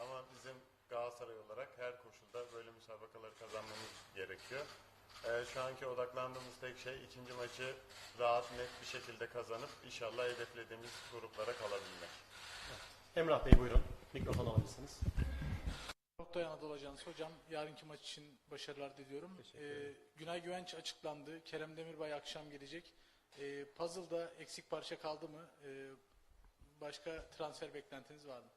Ama bizim Galatasaray olarak her koşulda böyle müsabakaları kazanmamız gerekiyor. Ee, şu anki odaklandığımız tek şey ikinci maçı rahat net bir şekilde kazanıp inşallah hedeflediğimiz gruplara kalabilmek. Emrah Bey buyurun. Mikrofon alabilirsiniz. Oktay Anadolu Ajansı hocam yarınki maç için başarılar diliyorum. Ee, Günay Güvenç açıklandı. Kerem Demirbay akşam gelecek. Ee, puzzle'da eksik parça kaldı mı? Ee, başka transfer beklentiniz var mı?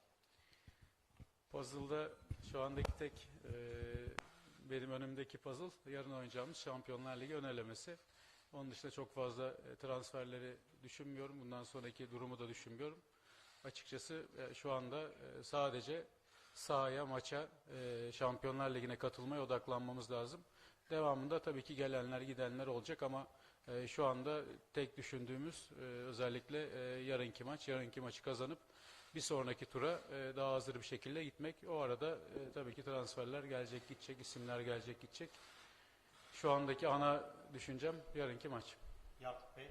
Puzzle'da şu andaki tek e, benim önümdeki puzzle yarın oynayacağımız Şampiyonlar Ligi ön elemesi. Onun dışında çok fazla e, transferleri düşünmüyorum. Bundan sonraki durumu da düşünmüyorum. Açıkçası e, şu anda e, sadece sahaya, maça, e, Şampiyonlar Ligi'ne katılmaya odaklanmamız lazım. Devamında tabii ki gelenler, gidenler olacak ama e, şu anda tek düşündüğümüz e, özellikle e, yarınki maç, yarınki maçı kazanıp bir sonraki tura e, daha hazır bir şekilde gitmek. O arada e, tabii ki transferler gelecek gidecek, isimler gelecek gidecek. Şu andaki ana düşüncem yarınki maç. Yakup Bey.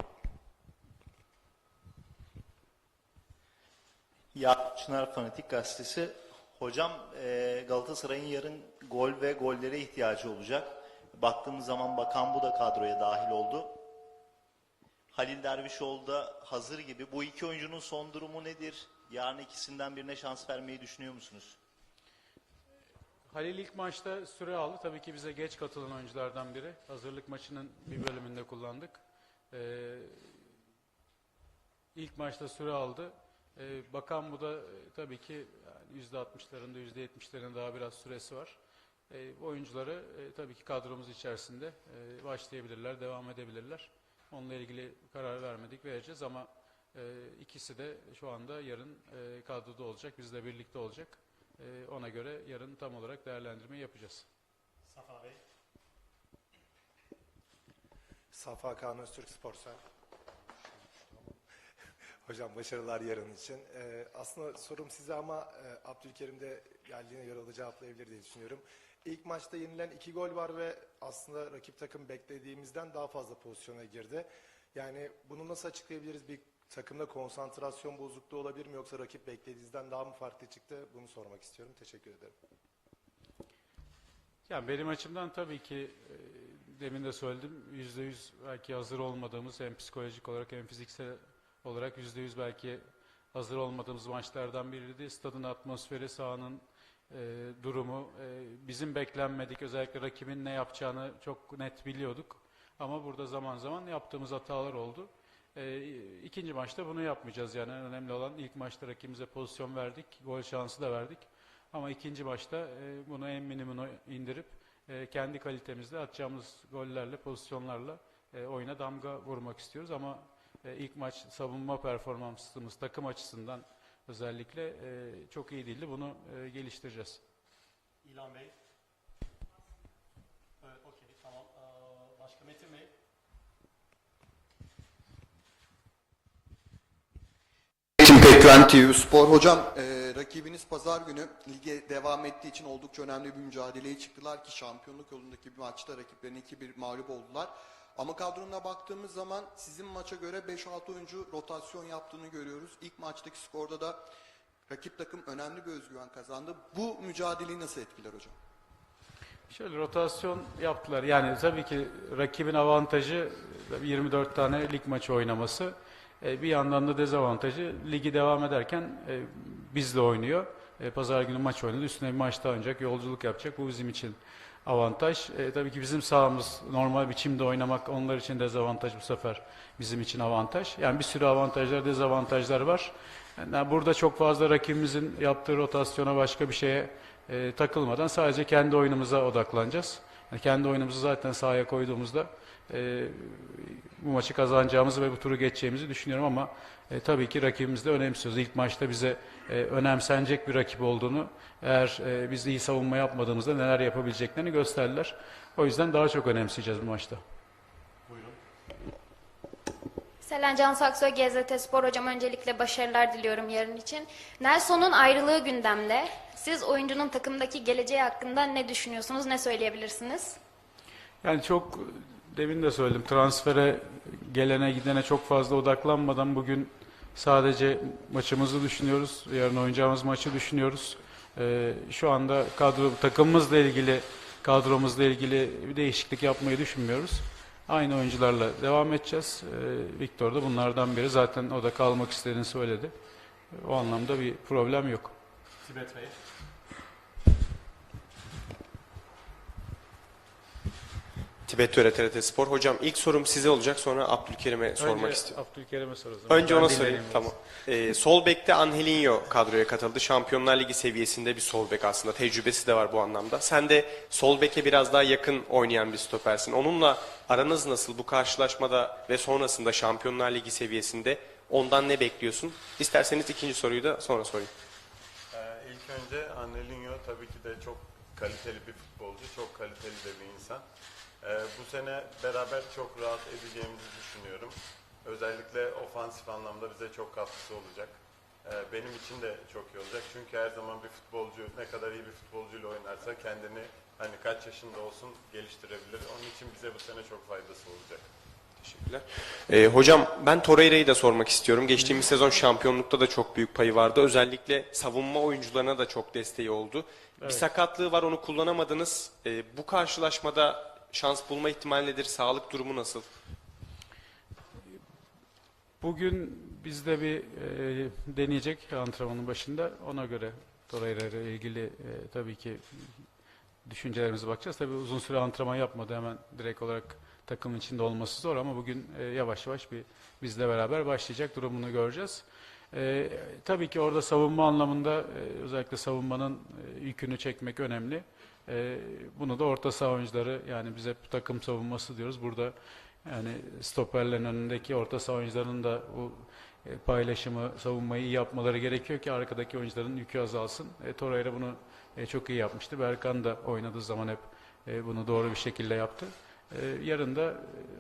Ya Çınar Fanatik Gazetesi. Hocam e, Galatasaray'ın yarın gol ve gollere ihtiyacı olacak. Baktığımız zaman Bakan bu da kadroya dahil oldu. Halil Dervişoğlu da hazır gibi. Bu iki oyuncunun son durumu nedir? Yarın ikisinden birine şans vermeyi düşünüyor musunuz? Halil ilk maçta süre aldı. Tabii ki bize geç katılan oyunculardan biri. Hazırlık maçının bir bölümünde kullandık. Ee, ilk maçta süre aldı. Ee, Bakan bu da e, tabii ki yani %60'larında %70'lerinde daha biraz süresi var. Ee, oyuncuları e, tabii ki kadromuz içerisinde e, başlayabilirler, devam edebilirler. Onunla ilgili karar vermedik, vereceğiz ama e, ikisi de şu anda yarın e, kadroda olacak, bizle birlikte olacak. E, ona göre yarın tam olarak değerlendirmeyi yapacağız. Safa Bey. Safa Kaan Öztürk Sporsel. Hocam başarılar yarın için. Ee, aslında sorum size ama e, Abdülkerim de geldiğine göre da cevaplayabilir diye düşünüyorum. İlk maçta yenilen iki gol var ve aslında rakip takım beklediğimizden daha fazla pozisyona girdi. Yani bunu nasıl açıklayabiliriz? Bir takımda konsantrasyon bozukluğu olabilir mi yoksa rakip beklediğinizden daha mı farklı çıktı? Bunu sormak istiyorum. Teşekkür ederim. Yani benim açımdan tabii ki e, demin de söyledim yüzde yüz belki hazır olmadığımız hem psikolojik olarak hem fiziksel olarak yüzde yüz belki hazır olmadığımız maçlardan biriydi. Stadın atmosferi, sahanın e, durumu, e, bizim beklenmedik özellikle rakibin ne yapacağını çok net biliyorduk. Ama burada zaman zaman yaptığımız hatalar oldu. E, ikinci maçta bunu yapmayacağız yani önemli olan ilk maçta rakibimize pozisyon verdik, gol şansı da verdik. Ama ikinci maçta e, bunu en minimuma indirip e, kendi kalitemizle atacağımız gollerle, pozisyonlarla e, oyuna damga vurmak istiyoruz. Ama e, ilk maç savunma performansımız takım açısından özellikle e, çok iyi değildi. Bunu e, geliştireceğiz. İlhan Bey. Evet, okey, tamam. Ee, başka Metin Bey. Pekven TV Spor. Hocam e, rakibiniz pazar günü lige devam ettiği için oldukça önemli bir mücadeleye çıktılar ki şampiyonluk yolundaki bir maçta rakiplerine 2-1 mağlup oldular. Ama kadrona baktığımız zaman sizin maça göre 5-6 oyuncu rotasyon yaptığını görüyoruz. İlk maçtaki skorda da rakip takım önemli bir özgüven kazandı. Bu mücadeleyi nasıl etkiler hocam? Şöyle rotasyon yaptılar. Yani tabii ki rakibin avantajı tabii 24 tane lig maçı oynaması. E, Bir yandan da dezavantajı ligi devam ederken e, bizle oynuyor. E, Pazar günü maç oynadı. Üstüne bir maç daha oynayacak, yolculuk yapacak. Bu bizim için avantaj. E, tabii ki bizim sahamız normal biçimde oynamak onlar için dezavantaj bu sefer bizim için avantaj. Yani bir sürü avantajlar, dezavantajlar var. Yani burada çok fazla rakibimizin yaptığı rotasyona başka bir şeye e, takılmadan sadece kendi oyunumuza odaklanacağız. Yani kendi oyunumuzu zaten sahaya koyduğumuzda e, bu maçı kazanacağımızı ve bu turu geçeceğimizi düşünüyorum ama e, tabii ki rakibimizi de önemsiyoruz. İlk maçta bize e, önemsenecek bir rakip olduğunu, eğer e, biz iyi savunma yapmadığımızda neler yapabileceklerini gösterdiler. O yüzden daha çok önemseyeceğiz bu maçta. Buyurun. Selen Can Saksoy, GZT Spor hocam öncelikle başarılar diliyorum yarın için. Nelson'un ayrılığı gündemde. Siz oyuncunun takımdaki geleceği hakkında ne düşünüyorsunuz, ne söyleyebilirsiniz? Yani çok demin de söyledim transfere gelene gidene çok fazla odaklanmadan bugün Sadece maçımızı düşünüyoruz. Yarın oynayacağımız maçı düşünüyoruz. Ee, şu anda kadro takımımızla ilgili kadromuzla ilgili bir değişiklik yapmayı düşünmüyoruz. Aynı oyuncularla devam edeceğiz. Ee, Victor da bunlardan biri. Zaten o da kalmak istediğini söyledi. O anlamda bir problem yok. Tibet Bey. Tibet Töre TRT Spor. Hocam ilk sorum size olacak sonra Abdülkerim'e sormak Önce istiyorum. Abdülkerim'e soralım. Önce ona sorayım. dinleneyim Tamam. Ee, sol bekte Angelinho kadroya katıldı. Şampiyonlar Ligi seviyesinde bir sol bek aslında. Tecrübesi de var bu anlamda. Sen de sol beke biraz daha yakın oynayan bir stopersin. Onunla aranız nasıl bu karşılaşmada ve sonrasında Şampiyonlar Ligi seviyesinde? Ondan ne bekliyorsun? İsterseniz ikinci soruyu da sonra sorayım. Ee, ilk önce Angelinho tabii ki de çok kaliteli bir futbolcu, çok kaliteli de bir insan. Ee, bu sene beraber çok rahat edeceğimizi düşünüyorum. Özellikle ofansif anlamda bize çok katkısı olacak. Ee, benim için de çok iyi olacak. Çünkü her zaman bir futbolcu ne kadar iyi bir futbolcuyla oynarsa kendini hani kaç yaşında olsun geliştirebilir. Onun için bize bu sene çok faydası olacak. Teşekkürler. Ee, hocam ben Torreira'yı da sormak istiyorum. Geçtiğimiz sezon şampiyonlukta da çok büyük payı vardı. Özellikle savunma oyuncularına da çok desteği oldu. Bir sakatlığı var onu kullanamadınız. Ee, bu karşılaşmada şans bulma ihtimali nedir? Sağlık durumu nasıl? Bugün bizde bir e, deneyecek antrenmanın başında. Ona göre ile ilgili e, tabii ki düşüncelerimize bakacağız. Tabii uzun süre antrenman yapmadı. Hemen direkt olarak takımın içinde olması zor ama bugün e, yavaş yavaş bir bizle beraber başlayacak durumunu göreceğiz. E, tabii ki orada savunma anlamında e, özellikle savunmanın e, yükünü çekmek önemli. E, bunu da orta saha oyuncuları yani biz hep takım savunması diyoruz. Burada yani stoperlerin önündeki orta saha oyuncularının da bu e, paylaşımı, savunmayı iyi yapmaları gerekiyor ki arkadaki oyuncuların yükü azalsın. E, Torreira bunu e, çok iyi yapmıştı. Berkan da oynadığı zaman hep e, bunu doğru bir şekilde yaptı. E, yarın da e,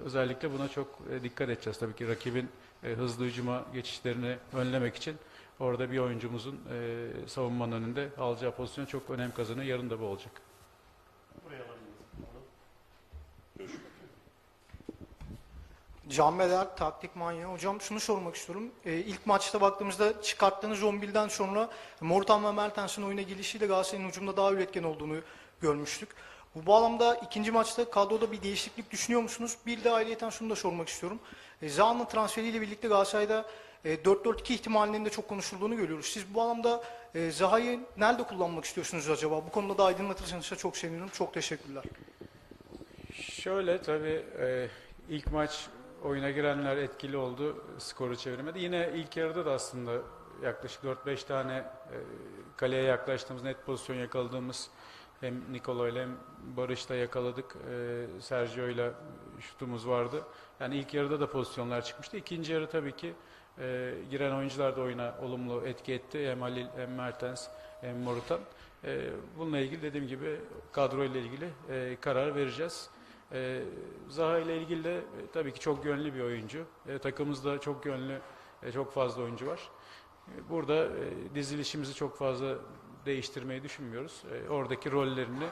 özellikle buna çok e, dikkat edeceğiz. Tabii ki rakibin e, hızlı hücuma geçişlerini önlemek için orada bir oyuncumuzun e, savunmanın önünde alacağı pozisyon çok önem kazanıyor. Yarın da bu olacak. Can Beder, taktik manyağı. Hocam şunu sormak istiyorum. Ee, ilk maçta baktığımızda çıkarttığınız 11'den sonra Morutan ve Mertens'in oyuna gelişiyle Galatasaray'ın hücumda daha üretken olduğunu görmüştük. Bu bağlamda ikinci maçta kadroda bir değişiklik düşünüyor musunuz? Bir de ayrıyeten şunu da sormak istiyorum. E, Zaha'nın transferiyle birlikte Galatasaray'da e, 4-4-2 ihtimalinin de çok konuşulduğunu görüyoruz. Siz bu anlamda e, Zaha'yı nerede kullanmak istiyorsunuz acaba? Bu konuda da aydınlatırsanız çok sevinirim. Çok teşekkürler. Şöyle tabii e, ilk maç oyuna girenler etkili oldu. Skoru çevirmedi. Yine ilk yarıda da aslında yaklaşık 4-5 tane e, kaleye yaklaştığımız, net pozisyon yakaladığımız hem Nikola ile hem Barış'ta yakaladık. E, Sergio ile şutumuz vardı. Yani ilk yarıda da pozisyonlar çıkmıştı. İkinci yarı tabii ki e, giren oyuncular da oyuna olumlu etki etti. Hem Halil hem Mertens hem Morutan. E, bununla ilgili dediğim gibi kadro ile ilgili e, karar vereceğiz. E, Zaha ile ilgili de e, tabii ki çok yönlü bir oyuncu. E, takımımızda çok yönlü, e, çok fazla oyuncu var. E, burada e, dizilişimizi çok fazla değiştirmeyi düşünmüyoruz. E, oradaki rollerini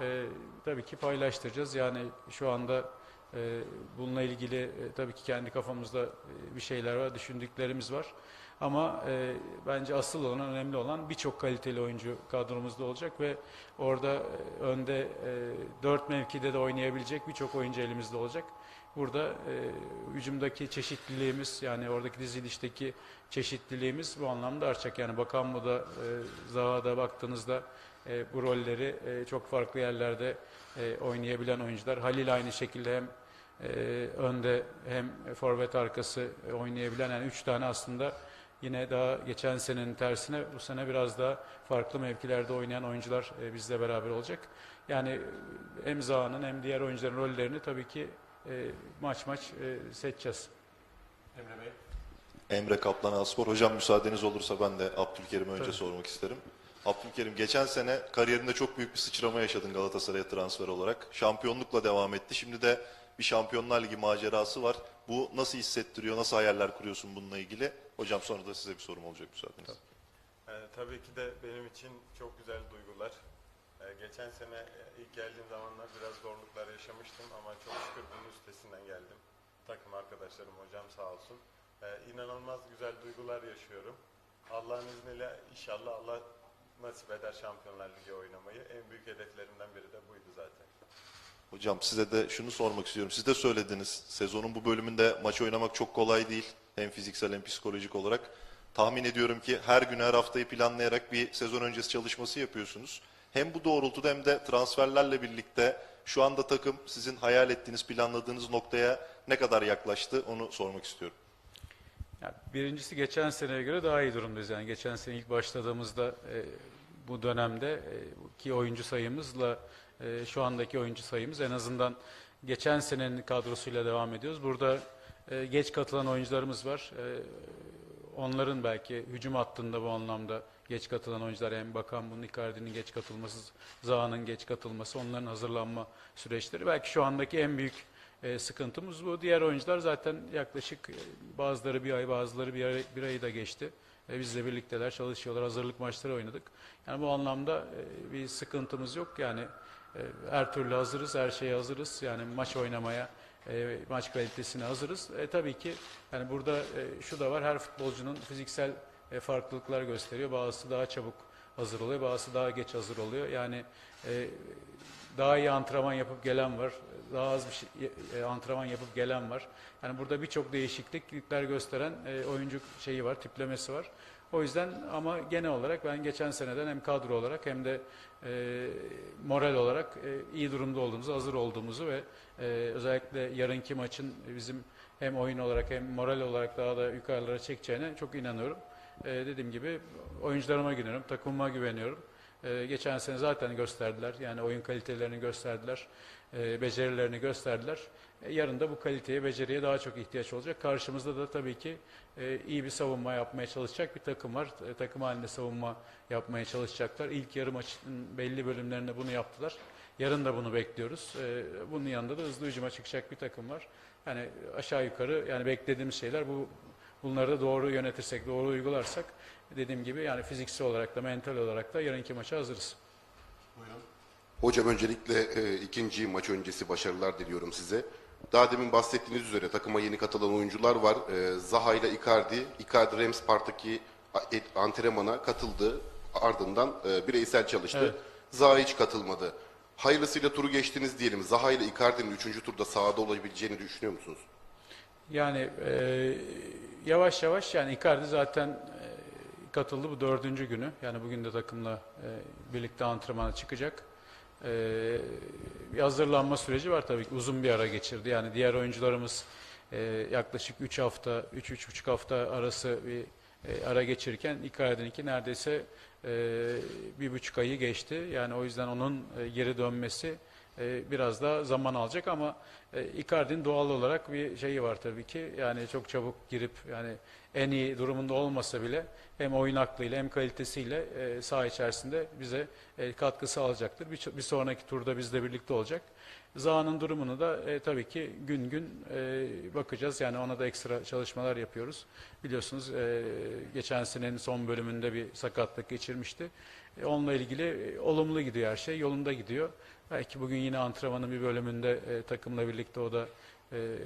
e, tabii ki paylaştıracağız. Yani şu anda e, bununla ilgili e, tabii ki kendi kafamızda e, bir şeyler var, düşündüklerimiz var. Ama e, bence asıl olan, önemli olan birçok kaliteli oyuncu kadromuzda olacak ve orada e, önde e, dört mevkide de oynayabilecek birçok oyuncu elimizde olacak. Burada e, hücumdaki çeşitliliğimiz yani oradaki dizilişteki çeşitliliğimiz bu anlamda artacak. Yani Bakanmu'da, e, Zaha'da baktığınızda e, bu rolleri e, çok farklı yerlerde e, oynayabilen oyuncular. Halil aynı şekilde hem e, önde hem forvet arkası e, oynayabilen yani üç tane aslında yine daha geçen senenin tersine bu sene biraz daha farklı mevkilerde oynayan oyuncular e, bizle beraber olacak. Yani hem Zaha'nın hem diğer oyuncuların rollerini tabii ki e, maç maç e, seçeceğiz. Emre Bey. Emre Kaplan Aspor. Hocam müsaadeniz olursa ben de Abdülkerim'e önce Tabii. sormak isterim. Abdülkerim geçen sene kariyerinde çok büyük bir sıçrama yaşadın Galatasaray'a transfer olarak. Şampiyonlukla devam etti. Şimdi de bir Şampiyonlar Ligi macerası var. Bu nasıl hissettiriyor? Nasıl hayaller kuruyorsun bununla ilgili? Hocam sonra da size bir sorum olacak müsaadenizle. Ee, tabii ki de benim için çok güzel duygular. Geçen sene e, ilk geldiğim zamanlar biraz zorluklar yaşamıştım ama çok şükür bunun üstesinden geldim. Takım arkadaşlarım, hocam sağ olsun. Ee, inanılmaz güzel duygular yaşıyorum. Allah'ın izniyle inşallah Allah nasip eder Şampiyonlar Ligi oynamayı. En büyük hedeflerimden biri de buydu zaten. Hocam size de şunu sormak istiyorum. Siz de söylediniz. Sezonun bu bölümünde maç oynamak çok kolay değil. Hem fiziksel hem psikolojik olarak. Tahmin ediyorum ki her gün her haftayı planlayarak bir sezon öncesi çalışması yapıyorsunuz. Hem bu doğrultuda hem de transferlerle birlikte şu anda takım sizin hayal ettiğiniz, planladığınız noktaya ne kadar yaklaştı onu sormak istiyorum. Yani birincisi geçen seneye göre daha iyi durumdayız. Yani geçen sene ilk başladığımızda e, bu dönemde e, ki oyuncu sayımızla e, şu andaki oyuncu sayımız en azından geçen senenin kadrosuyla devam ediyoruz. Burada e, geç katılan oyuncularımız var. E, onların belki hücum hattında bu anlamda geç katılan oyuncular hem Bakan bunun Icardi'nin geç katılması, Zaha'nın geç katılması, onların hazırlanma süreçleri. Belki şu andaki en büyük e, sıkıntımız bu. Diğer oyuncular zaten yaklaşık e, bazıları bir ay, bazıları bir, ay, bir ayı da geçti. E, bizle birlikteler, çalışıyorlar. Hazırlık maçları oynadık. Yani bu anlamda e, bir sıkıntımız yok. Yani e, her türlü hazırız, her şeye hazırız. Yani maç oynamaya, e, maç kalitesine hazırız. E, tabii ki yani burada e, şu da var. Her futbolcunun fiziksel e, farklılıklar gösteriyor. Bazısı daha çabuk hazır oluyor, bazısı daha geç hazır oluyor. Yani e, daha iyi antrenman yapıp gelen var, daha az bir şey, e, antrenman yapıp gelen var. Yani burada birçok değişiklikler gösteren e, oyuncu şeyi var, tiplemesi var. O yüzden ama genel olarak ben geçen seneden hem kadro olarak hem de e, moral olarak e, iyi durumda olduğumuzu, hazır olduğumuzu ve e, özellikle yarınki maçın bizim hem oyun olarak hem moral olarak daha da yukarılara çekeceğine çok inanıyorum. E, dediğim gibi oyuncularıma güveniyorum, takımıma güveniyorum. E, geçen sene zaten gösterdiler. Yani oyun kalitelerini gösterdiler. E, becerilerini gösterdiler. E, yarın da bu kaliteye, beceriye daha çok ihtiyaç olacak. Karşımızda da tabii ki e, iyi bir savunma yapmaya çalışacak bir takım var. E, takım halinde savunma yapmaya çalışacaklar. İlk yarı maçın belli bölümlerinde bunu yaptılar. Yarın da bunu bekliyoruz. E, bunun yanında da hızlı hücuma çıkacak bir takım var. Yani aşağı yukarı yani beklediğimiz şeyler bu Bunları da doğru yönetirsek, doğru uygularsak dediğim gibi yani fiziksel olarak da mental olarak da yarınki maça hazırız. Buyurun. Hocam öncelikle e, ikinci maç öncesi başarılar diliyorum size. Daha demin bahsettiğiniz üzere takıma yeni katılan oyuncular var. E, Zaha ile Icardi, Icardi Rams Park'taki et- antrenmana katıldı. Ardından e, bireysel çalıştı. Evet. Zaha hiç katılmadı. Hayırlısıyla turu geçtiniz diyelim. Zaha ile Icardi'nin üçüncü turda sahada olabileceğini düşünüyor musunuz? Yani e, yavaş yavaş yani Icardi zaten e, katıldı bu dördüncü günü. Yani bugün de takımla e, birlikte antrenmana çıkacak. E, bir hazırlanma süreci var tabii ki. Uzun bir ara geçirdi. Yani diğer oyuncularımız yaklaşık 3 hafta, 3-3,5 hafta arası bir e, ara geçirirken Icardi'ninki neredeyse bir buçuk ayı geçti. Yani o yüzden onun geri dönmesi e, biraz daha zaman alacak ama e, Icardi'nin doğal olarak bir şeyi var tabii ki. Yani çok çabuk girip yani en iyi durumunda olmasa bile hem oyun aklıyla hem kalitesiyle e, saha içerisinde bize e, katkı sağlayacaktır. Bir, bir sonraki turda bizle birlikte olacak. Zaha'nın durumunu da e, tabii ki gün gün e, bakacağız. Yani ona da ekstra çalışmalar yapıyoruz. Biliyorsunuz e, geçen senenin son bölümünde bir sakatlık geçirmişti. E, onunla ilgili e, olumlu gidiyor her şey, yolunda gidiyor. Belki bugün yine antrenmanın bir bölümünde e, takımla birlikte o da e,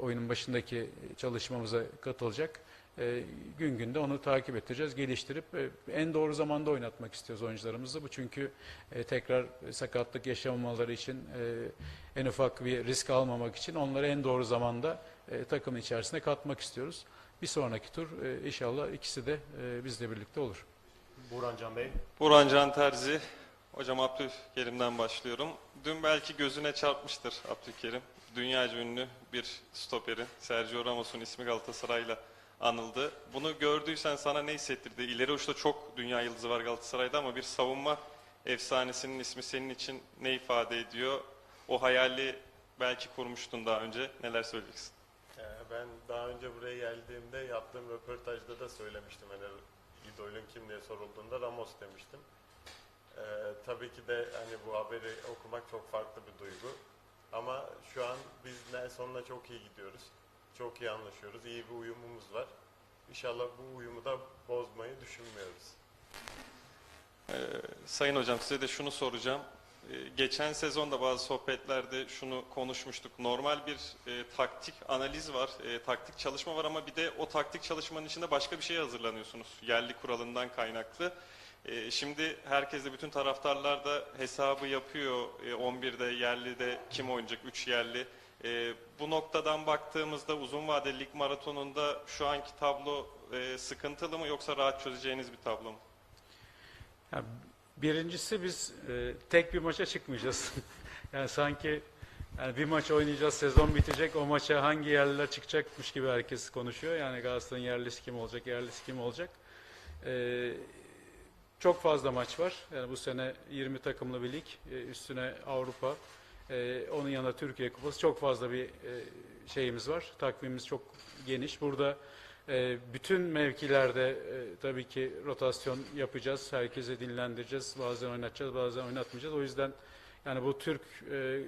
oyunun başındaki çalışmamıza katılacak. E, gün günde onu takip edeceğiz, geliştirip e, en doğru zamanda oynatmak istiyoruz oyuncularımızı. Bu çünkü e, tekrar sakatlık yaşamamaları için, e, en ufak bir risk almamak için onları en doğru zamanda e, takımın içerisine katmak istiyoruz. Bir sonraki tur e, inşallah ikisi de e, bizle birlikte olur. Burhan Can Bey. Burhan Can Terzi. Hocam Abdülkerim'den başlıyorum. Dün belki gözüne çarpmıştır Abdülkerim. Dünyaca ünlü bir stoperin Sergio Ramos'un ismi Galatasaray'la anıldı. Bunu gördüysen sana ne hissettirdi? İleri uçta çok dünya yıldızı var Galatasaray'da ama bir savunma efsanesinin ismi senin için ne ifade ediyor? O hayali belki kurmuştun daha önce. Neler söyleyeceksin? Ee, Ben daha önce buraya geldiğimde yaptığım röportajda da söylemiştim. Hani idolün kim diye sorulduğunda Ramos demiştim. Ee, tabii ki de hani bu haberi okumak çok farklı bir duygu. Ama Nelson'la çok iyi gidiyoruz. Çok iyi anlaşıyoruz. İyi bir uyumumuz var. İnşallah bu uyumu da bozmayı düşünmüyoruz. Ee, Sayın Hocam size de şunu soracağım. Ee, Geçen sezonda bazı sohbetlerde şunu konuşmuştuk. Normal bir e, taktik analiz var, e, taktik çalışma var ama bir de o taktik çalışmanın içinde başka bir şeye hazırlanıyorsunuz. Yerli kuralından kaynaklı. E, şimdi herkes de bütün taraftarlar da hesabı yapıyor. E, 11'de yerlide kim oynayacak? 3 yerli. E, bu noktadan baktığımızda uzun vadeli lig maratonunda şu anki tablo e, sıkıntılı mı yoksa rahat çözeceğiniz bir tablo mu? Ya, birincisi biz e, tek bir maça çıkmayacağız. yani sanki yani bir maç oynayacağız, sezon bitecek, o maça hangi yerliler çıkacakmış gibi herkes konuşuyor. Yani Galatasaray'ın yerlisi kim olacak, yerlisi kim olacak. E, çok fazla maç var. Yani bu sene 20 takımlı bir lig, e, üstüne Avrupa, e, onun yanında Türkiye Kupası çok fazla bir e, şeyimiz var. Takvimimiz çok geniş. Burada e, bütün mevkilerde e, tabii ki rotasyon yapacağız. Herkese dinlendireceğiz. Bazen oynatacağız, bazen oynatmayacağız. O yüzden yani bu Türk e,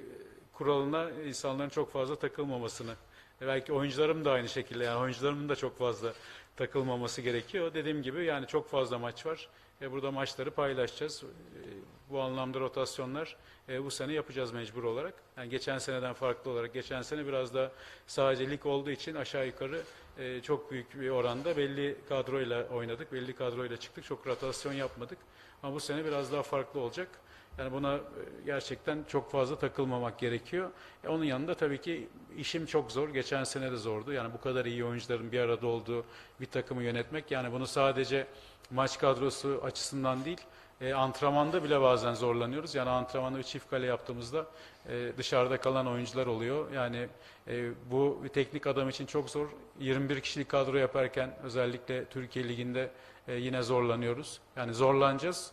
kuralına insanların çok fazla takılmamasını e, belki oyuncularım da aynı şekilde yani oyuncularımın da çok fazla takılmaması gerekiyor. Dediğim gibi yani çok fazla maç var. E, burada maçları paylaşacağız. E, bu anlamda rotasyonlar e, bu sene yapacağız mecbur olarak. Yani geçen seneden farklı olarak geçen sene biraz da sadece lig olduğu için aşağı yukarı e, çok büyük bir oranda belli kadroyla oynadık. Belli kadroyla çıktık. Çok rotasyon yapmadık. Ama bu sene biraz daha farklı olacak. Yani buna e, gerçekten çok fazla takılmamak gerekiyor. E, onun yanında tabii ki işim çok zor. Geçen sene de zordu. Yani bu kadar iyi oyuncuların bir arada olduğu bir takımı yönetmek. Yani bunu sadece maç kadrosu açısından değil, e, antrenmanda bile bazen zorlanıyoruz. Yani antrenmanda bir çift kale yaptığımızda e, dışarıda kalan oyuncular oluyor. Yani e, bu teknik adam için çok zor. 21 kişilik kadro yaparken özellikle Türkiye Ligi'nde e, yine zorlanıyoruz. Yani zorlanacağız.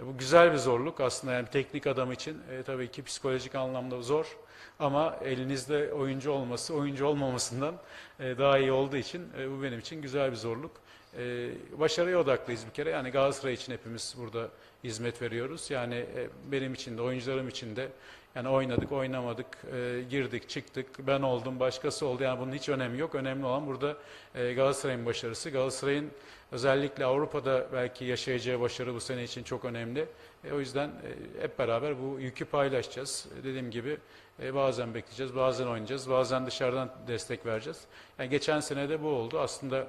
E, bu güzel bir zorluk aslında yani teknik adam için e, tabii ki psikolojik anlamda zor. Ama elinizde oyuncu olması, oyuncu olmamasından e, daha iyi olduğu için e, bu benim için güzel bir zorluk. E, başarıya odaklıyız bir kere. Yani Galatasaray için hepimiz burada hizmet veriyoruz. Yani e, benim için de, oyuncularım için de yani oynadık, oynamadık, e, girdik, çıktık, ben oldum, başkası oldu. Yani bunun hiç önemi yok. Önemli olan burada e, Galatasaray'ın başarısı. Galatasaray'ın özellikle Avrupa'da belki yaşayacağı başarı bu sene için çok önemli. E, o yüzden e, hep beraber bu yükü paylaşacağız. E, dediğim gibi e, bazen bekleyeceğiz, bazen oynayacağız, bazen dışarıdan destek vereceğiz. Yani geçen sene de bu oldu. Aslında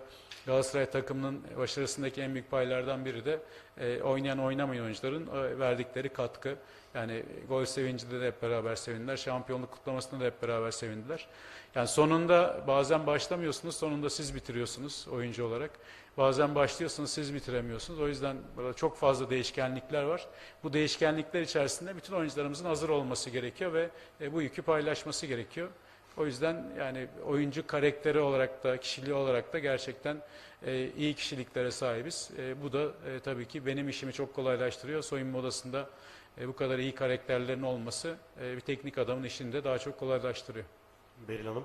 Galatasaray takımının başarısındaki en büyük paylardan biri de e, oynayan oynamayan oyuncuların e, verdikleri katkı. Yani gol sevincinde de hep beraber sevindiler. Şampiyonluk kutlamasında da hep beraber sevindiler. Yani sonunda bazen başlamıyorsunuz, sonunda siz bitiriyorsunuz oyuncu olarak. Bazen başlıyorsunuz, siz bitiremiyorsunuz. O yüzden burada çok fazla değişkenlikler var. Bu değişkenlikler içerisinde bütün oyuncularımızın hazır olması gerekiyor ve e, bu yükü paylaşması gerekiyor. O yüzden yani oyuncu karakteri olarak da kişiliği olarak da gerçekten e, iyi kişiliklere sahibiz. E, bu da e, tabii ki benim işimi çok kolaylaştırıyor. Soyunma odasında e, bu kadar iyi karakterlerin olması e, bir teknik adamın işini de daha çok kolaylaştırıyor. Beril Hanım.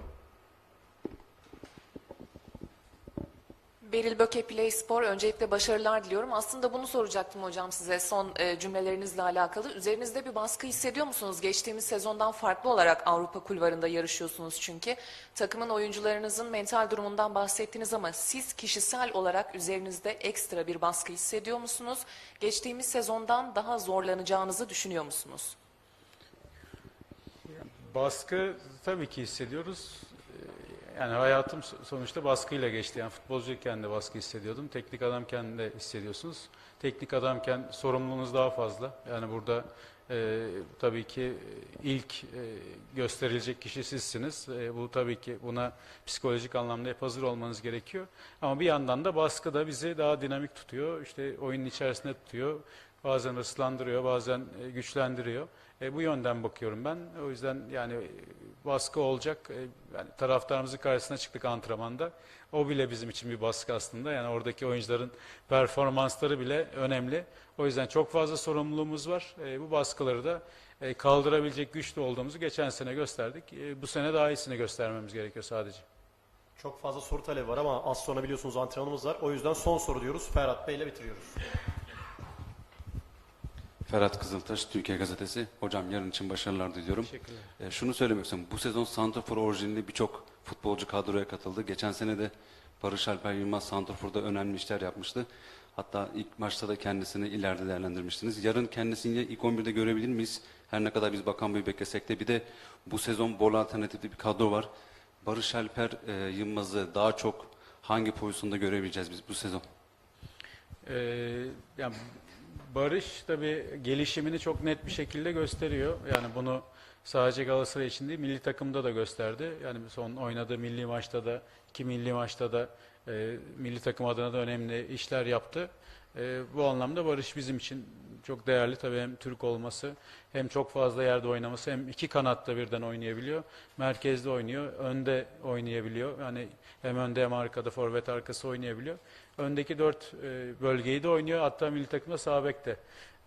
Beril Böke Play Spor öncelikle başarılar diliyorum. Aslında bunu soracaktım hocam size son e, cümlelerinizle alakalı. Üzerinizde bir baskı hissediyor musunuz? Geçtiğimiz sezondan farklı olarak Avrupa kulvarında yarışıyorsunuz çünkü. Takımın oyuncularınızın mental durumundan bahsettiniz ama siz kişisel olarak üzerinizde ekstra bir baskı hissediyor musunuz? Geçtiğimiz sezondan daha zorlanacağınızı düşünüyor musunuz? Baskı tabii ki hissediyoruz. Yani hayatım so- sonuçta baskıyla geçti. Yani futbolcuyken de baskı hissediyordum. Teknik adamken de hissediyorsunuz. Teknik adamken sorumluluğunuz daha fazla. Yani burada e, tabii ki ilk e, gösterilecek kişi sizsiniz. E, bu tabii ki buna psikolojik anlamda hep hazır olmanız gerekiyor. Ama bir yandan da baskı da bizi daha dinamik tutuyor. İşte oyunun içerisinde tutuyor. Bazen ıslandırıyor, bazen e, güçlendiriyor. E, bu yönden bakıyorum ben. O yüzden yani e, baskı olacak. E, yani taraftarımızın karşısına çıktık antrenmanda. O bile bizim için bir baskı aslında. Yani oradaki oyuncuların performansları bile önemli. O yüzden çok fazla sorumluluğumuz var. E, bu baskıları da e, kaldırabilecek güçlü olduğumuzu geçen sene gösterdik. E, bu sene daha iyisini göstermemiz gerekiyor sadece. Çok fazla soru talebi var ama az sonra biliyorsunuz antrenmanımız var. O yüzden son soru diyoruz. Ferhat Bey ile bitiriyoruz. Ferhat Kızıltaş, Türkiye Gazetesi. Hocam yarın için başarılar diliyorum. Teşekkürler. E, şunu söylemek istiyorum. Bu sezon Santrafor orijinli birçok futbolcu kadroya katıldı. Geçen sene de Barış Alper Yılmaz Santrafor'da önemli işler yapmıştı. Hatta ilk maçta da kendisini ileride değerlendirmiştiniz. Yarın kendisini ilk 11'de görebilir miyiz? Her ne kadar biz Bakan Bey beklesek de bir de bu sezon bol alternatifli bir kadro var. Barış Alper e, Yılmaz'ı daha çok hangi pozisyonda görebileceğiz biz bu sezon? Ee, yani Barış tabii gelişimini çok net bir şekilde gösteriyor. Yani bunu sadece Galatasaray için değil, milli takımda da gösterdi. Yani son oynadığı milli maçta da, iki milli maçta da e, milli takım adına da önemli işler yaptı. E, bu anlamda Barış bizim için çok değerli. Tabii hem Türk olması, hem çok fazla yerde oynaması, hem iki kanatta birden oynayabiliyor. Merkezde oynuyor, önde oynayabiliyor. Yani hem önde hem arkada, forvet arkası oynayabiliyor. Öndeki dört e, bölgeyi de oynuyor. Hatta milli takımda sağ de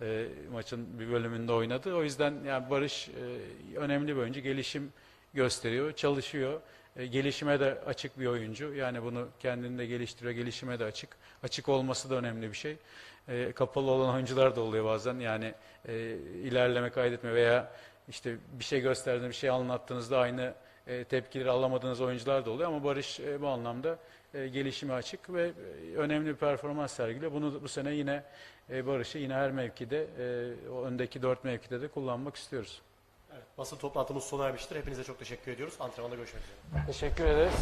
e, maçın bir bölümünde oynadı. O yüzden yani Barış e, önemli bir oyuncu. Gelişim gösteriyor, çalışıyor. E, gelişime de açık bir oyuncu. Yani bunu kendini de geliştiriyor, gelişime de açık. Açık olması da önemli bir şey. E, kapalı olan oyuncular da oluyor bazen. Yani e, ilerleme kaydetme veya işte bir şey gösterdiğinizde, bir şey anlattığınızda aynı e, tepkileri alamadığınız oyuncular da oluyor. Ama Barış e, bu anlamda e, gelişime açık ve e, önemli bir performans sergiliyor. Bunu bu sene yine e, Barış'ı yine her mevkide, e, öndeki dört mevkide de kullanmak istiyoruz. Evet, basın toplantımız sona ermiştir. Hepinize çok teşekkür ediyoruz. Antrenmanda görüşmek üzere. Teşekkür ederiz.